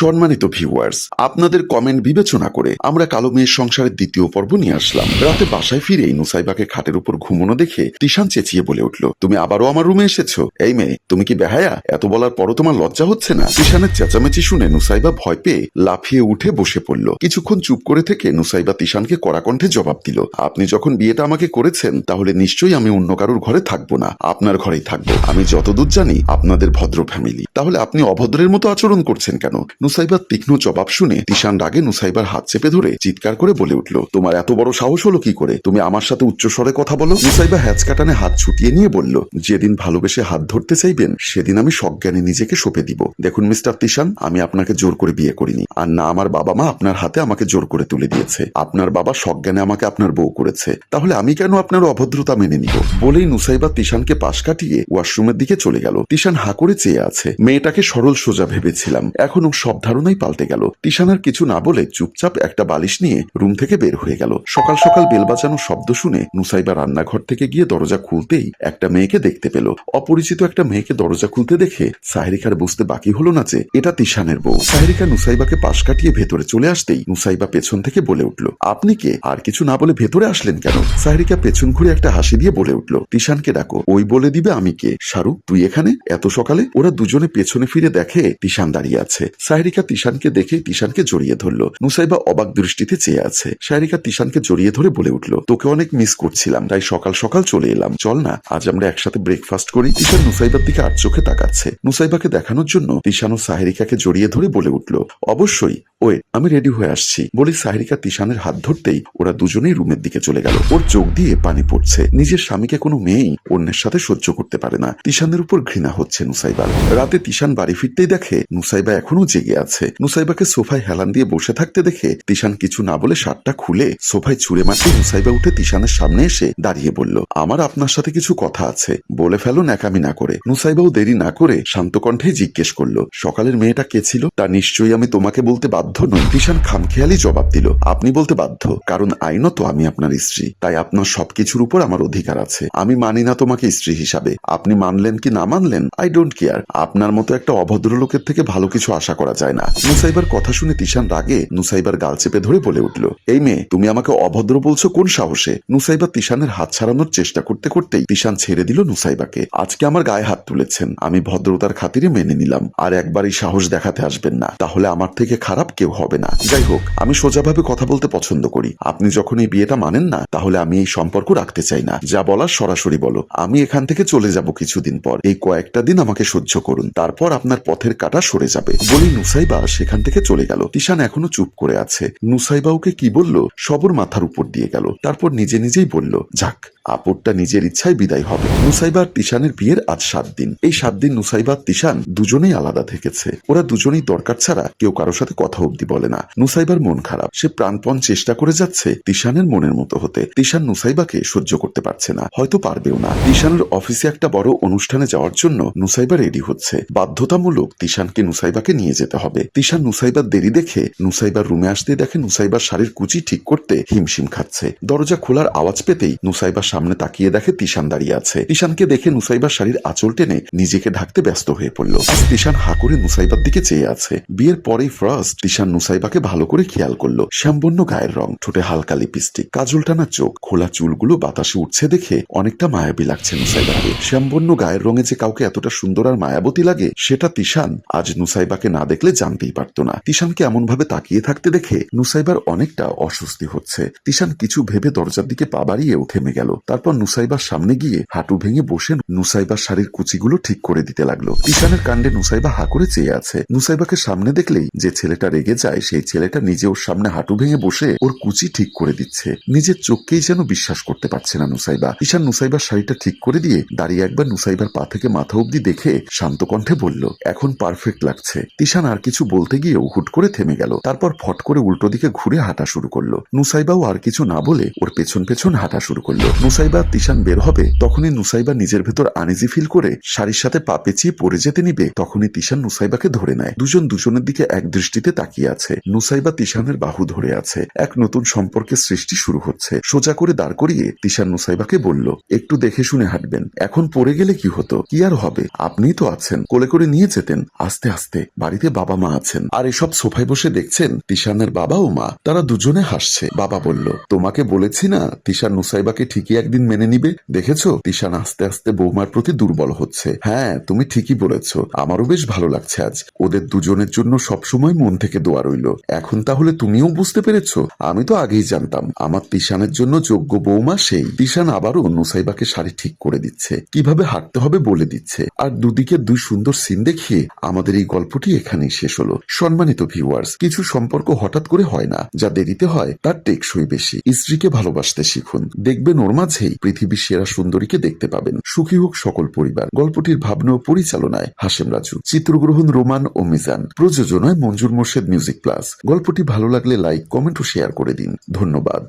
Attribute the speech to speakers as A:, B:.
A: সম্মানিত ভিউয়ার্স আপনাদের কমেন্ট বিবেচনা করে আমরা কালো মেয়ের সংসারের দ্বিতীয় পর্ব নিয়ে আসলাম। রাতে বাসায় ফিরেই নুসাইবাকে খাটের উপর ঘুমোনো দেখে তিশান চেঁচিয়ে বলে উঠল, তুমি আবারও আমার রুমে এসেছ? এই মেয়ে, তুমি কি বেহায়া? এত বলার পরও তোমার লজ্জা হচ্ছে না? তিশানের চেঁচামেচি শুনে নুসাইবা ভয় পেয়ে লাফিয়ে উঠে বসে পড়ল। কিছুক্ষণ চুপ করে থেকে নুসাইবা তিশানকে কড়া কণ্ঠে জবাব দিল, আপনি যখন বিয়েটা আমাকে করেছেন, তাহলে নিশ্চয়ই আমি অন্য কারোর ঘরে থাকব না। আপনার ঘরেই থাকব। আমি যতদূর জানি, আপনাদের ভদ্র ফ্যামিলি তাহলে আপনি অভদ্রের মতো আচরণ করছেন কেন? নুসাইবার তীক্ষ্ণ জবাব শুনে তিশান রাগে নুসাইবার হাত চেপে ধরে চিৎকার করে বলে উঠল, তোমার এত বড় সাহস হলো কি করে? তুমি আমার সাথে উচ্চস্বরে কথা বলো। নুসাইবা হ্যাচ কাটানে হাত ছুটিয়ে নিয়ে বলল, যেদিন ভালোবেসে হাত ধরতে চাইবেন, সেদিন আমি সজ্ঞানে নিজেকে সঁপে দিব। দেখুন মিস্টার তিশান, আমি আপনাকে জোর করে বিয়ে করিনি। আর না, আমার বাবা মা আপনার হাতে আমাকে জোর করে তুলে দিয়েছে। আপনার বাবা সজ্ঞানে আমাকে আপনার বউ করেছে। তাহলে আমি কেন আপনার অভদ্রতা মেনে নিব? বলেই নুসাইবা তিশানকে পাশ কাটিয়ে ওয়াশরুমের দিকে চলে গেল। তিশান হা করে চেয়ে আছে, মেয়েটাকে সরল সোজা ভেবেছিলাম। এখনও সব ধারণাই পাল্টে গেল। তিশান আর কিছু না বলে চুপচাপ একটা বালিশ নিয়ে রুম থেকে বের হয়ে গেল। সকাল সকাল বেল বাজানো শব্দ শুনে নুসাইবা রান্নাঘর থেকে গিয়ে দরজা খুলতেই একটা মেয়েকে দেখতে পেল। অপরিচিত একটা মেয়েকে দরজা খুলতে দেখে সাহেরিকার বুঝতে বাকি হলো না যে এটা তিশানের বউ। সাহেরিকা নুসাইবাকে পাশ কাটিয়ে ভেতরে চলে আসতেই নুসাইবা পেছন থেকে বলে উঠল, আপনি কে? আর কিছু না বলে ভেতরে আসলেন কেন? সাহেরিকা পেছন ঘুরে একটা হাসি দিয়ে বলে উঠল, তিশানকে ডাকো, ওই বলে দিবে আমি কে? শাহরুখ তুই এখানে? এত সকালে ওরা দুজনে পেছনে ফিরে দেখে তিশান দাঁড়িয়ে আছে। সাহেরিকা তিশানকে দেখে তিশানকে জড়িয়ে ধরল। নুসাইবা অবাক দৃষ্টিতে চেয়ে আছে। সাহেরিকা তিশানকে জড়িয়ে ধরে বলে উঠল, তোকে অনেক মিস করছিলাম, তাই সকাল সকাল চলে এলাম। চল না, আজ আমরা একসাথে ব্রেকফাস্ট করি। তিশান নুসাইবার দিকে আর চোখে তাকাচ্ছে। নুসাইবাকে দেখানোর জন্য তিশান ও সাহেরিকাকে জড়িয়ে ধরে বলে উঠল, অবশ্যই ওয়ে আমি রেডি হয়ে আসছি। বলে সাহেরিকা তিশানের হাত ধরতেই ওরা দুজনেই রুমের দিকে চলে গেল। ওর চোখ দিয়ে পানি পড়ছে। নিজের স্বামীকে কোনো মেয়েই অন্যের সাথে সহ্য করতে পারে না। তিশানের উপর ঘৃণা হচ্ছে নুসাইবার। রাতে তিশান বাড়ি ফিরতেই দেখে নুসাইবা এখনও জেগে আছে। নুসাইবাকে সোফায় হেলান দিয়ে বসে থাকতে দেখে তিশান কিছু না বলে শার্টটা খুলে সোফায় ছুঁড়ে মারতে নুসাইবা উঠে তিশানের সামনে এসে দাঁড়িয়ে বলল, আমার আপনার সাথে কিছু কথা আছে। বলে ফেলো ন্যাকামি না করে। নুসাইবাও দেরি না করে শান্ত কণ্ঠে জিজ্ঞেস করল, সকালের মেয়েটা কে ছিল? তা নিশ্চয়ই আমি তোমাকে বলতে বাধ্য নই। তিশান খামখেয়ালি জবাব দিল, আপনি বলতে বাধ্য, কারণ আইনত আমি আপনার স্ত্রী, তাই আপনার সবকিছুর উপর আমার অধিকার আছে। আমি মানি না তোমাকে স্ত্রী হিসাবে। আপনি মানলেন কি না মানলেন? আই ডোন্ট কেয়ার আপনার মতো একটা অভদ্র লোকের থেকে ভালো কিছু আশা করা যায় না। নুসাইবার কথা শুনে তিশান রাগে নুসাইবার গাল চেপে ধরে বলে উঠল, এই মেয়ে, তুমি আমাকে অভদ্র বলছো কোন সাহসে? নুসাইবা তিশানের হাত ছাড়ানোর চেষ্টা করতে করতেই তিশান ছেড়ে দিল নুসাইবাকে। আজকে আমার গায়ে হাত তুলেছেন, আমি ভদ্রতার খাতিরে মেনে নিলাম, আর একবারই সাহস দেখাতে আসবেন না, তাহলে আমার থেকে খারাপ কেউ হবে না। যাই হোক, আমি সোজাভাবে কথা বলতে পছন্দ করি। আপনি যখন এই বিয়েটা মানেন না, তাহলে আমি এই সম্পর্ক রাখতে চাই না। যা বলার সরাসরি বলো। আমি এখান থেকে চলে যাব কিছুদিন পর। এই কয়েকটা দিন আমাকে সহ্য করুন, তারপর আপনার পথের কাটা সরে যাবে। বলেই নুসাইবা সেখান থেকে চলে গেল। তিশান এখনও চুপ করে আছে। নুসাইবা ওকে কি বলল? সবর মাথার উপর দিয়ে গেল। তারপর নিজে নিজেই বলল, যাক আপরটা নিজের ইচ্ছায় বিদায় হবে। নুসাইবা আর তিশানের বিয়ের আজ সাত দিন। এই সাত দিন নুসাইবা আর তিশান দুজনেই আলাদা থেকেছে। ওরা দুজনেই দরকার ছাড়া কেউ কারোর সাথে কথা অব্দি বলে না। নুসাইবার মন খারাপ। সে প্রাণপণ চেষ্টা করে যাচ্ছে তিশানের মনের মতো হতে। তিশান নুসাইবাকে সহ্য করতে পারছে না। হয়তো পারবেও না। তিশানের অফিসে একটা বড় অনুষ্ঠানে যাওয়ার জন্য নুসাইবা রেডি হচ্ছে। বাধ্যতামূলক তিশানকে নুসাইবাকে নিয়ে যেতে হবে। তিশান নুসাইবার দেরি দেখে নুসাইবার রুমে আসতে দেখে নুসাইবার শাড়ির কুচি ঠিক করতে হিমশিম খাচ্ছে। দরজা খোলার আওয়াজ পেতেই নুসাইবার সামনে তাকিয়ে দেখে তিশান দাঁড়িয়ে আছে। তিশানকে দেখে নুসাইবার শাড়ির আঁচল টেনে নিজেকে ঢাকতে ব্যস্ত হয়ে পড়ল। তিশান হা করে নুসাইবার দিকে চেয়ে আছে। বিয়ের পরেই ফার্স্ট তিশান নুসাইবাকে ভালো করে খেয়াল করল। শ্যামবন্য গায়ের রং, ঠোঁটে হালকা লিপস্টিক, কাজল টানা চোখ, খোলা চুলগুলো বাতাসে উঠছে দেখে অনেকটা মায়াবী লাগছে নুসাইবাকে শ্যামবন্য গায়ের রঙে যে কাউকে এতটা সুন্দর আর মায়াবতী লাগে, সেটা তিশান আজ নুসাইবাকে না দেখলে জানতেই পারতো না। তিশানকে এমন ভাবে তাকিয়ে থাকতে দেখে নুসাইবার অনেকটা অস্বস্তি হচ্ছে। তিশান কিছু ভেবে দরজার দিকে পা বাড়িয়েও থেমে গেল। তারপর নুসাইবার সামনে গিয়ে হাঁটু ভেঙে বসে নুসাইবার শাড়ির কুচিগুলো ঠিক করে দিতে লাগল। তিশানের কাণ্ডে নুসাইবা হা করে চেয়ে আছে। নুসাইবাকে সামনে দেখলেই যে ছেলেটা রেগে যায়, সেই ছেলেটা নিজে ওর সামনে হাঁটু ভেঙে বসে ওর কুচি ঠিক করে দিচ্ছে। নিজের চোখকেই যেন বিশ্বাস করতে পারছে না নুসাইবা। ঈশান নুসাইবার শাড়িটা ঠিক করে দিয়ে দাঁড়িয়ে একবার নুসাইবার পা থেকে মাথা অব্দি দেখে শান্ত কণ্ঠে বলল, এখন পারফেক্ট লাগছে। তিশান আর কিছু বলতে গিয়েও হুট করে থেমে গেল। তারপর ফট করে উল্টো দিকে ঘুরে হাঁটা শুরু করল। নুসাইবাও আর কিছু না বলে ওর পেছন পেছন হাঁটা শুরু করল। নুসাইবা তিশান বের হবে, তখনই নুসাইবা নিজের ভেতর আনিজি ফিল করে শাড়ির সাথে পা পেঁচিয়ে পড়ে যেতে নিবে, তখনই তিশান নুসাইবাকে ধরে নেয়। দুজন দুজনের দিকে এক দৃষ্টিতে তাকিয়ে আছে। নুসাইবা তিশানের বাহু ধরে আছে। এক নতুন সম্পর্কের সৃষ্টি শুরু হচ্ছে। সোজা করে দাঁড় করিয়ে তিশান নুসাইবাকে বলল, একটু দেখে শুনে হাঁটবেন। এখন পড়ে গেলে কি হতো? কি আর হবে? আপনিই তো আছেন। কোলে করে নিয়ে যেতেন। আস্তে আস্তে। বাড়িতে বাবা বাবা মা আছেন। আর এসব সোফায় বসে দেখছেন তিশানের বাবা ও মা। তারা দুজনে হাসছে। বাবা বলল, তোমাকে বলেছি না তিশান নুসাইবাকে ঠিকই একদিন মেনে নিবে? দেখেছ? তিশান আস্তে আস্তে বৌমার প্রতি দুর্বল হচ্ছে। হ্যাঁ তুমি ঠিকই বলেছ। আমারও বেশ ভালো লাগছে আজ। ওদের দুজনের জন্য সবসময় মন থেকে দোয়া রইল। এখন তাহলে তুমিও বুঝতে পেরেছ? আমি তো আগেই জানতাম। আমার তিশানের জন্য যোগ্য বৌমা সেই। তিশান আবারও নুসাইবাকে শাড়ি ঠিক করে দিচ্ছে। কীভাবে হাঁটতে হবে বলে দিচ্ছে। আর দুদিকে দুই সুন্দর সিন দেখিয়ে আমাদের এই গল্পটি এখানেই শেষ হলো। সম্মানিত ভিউয়ার্স কিছু সম্পর্ক হঠাৎ করে হয় না। যা দেরিতে হয় তার টেকসই বেশি। স্ত্রীকে ভালোবাসতে শিখুন। দেখবেন ওর মাঝেই পৃথিবীর সেরা সুন্দরীকে দেখতে পাবেন। সুখী হোক সকল পরিবার। গল্পটির ভাবনা ও পরিচালনায় হাসেম রাজু। চিত্রগ্রহণ রোমান ও মিজান। প্রযোজনায় মঞ্জুর মোর্শেদ মিউজিক প্লাস। গল্পটি ভালো লাগলে লাইক, কমেন্ট ও শেয়ার করে দিন। ধন্যবাদ।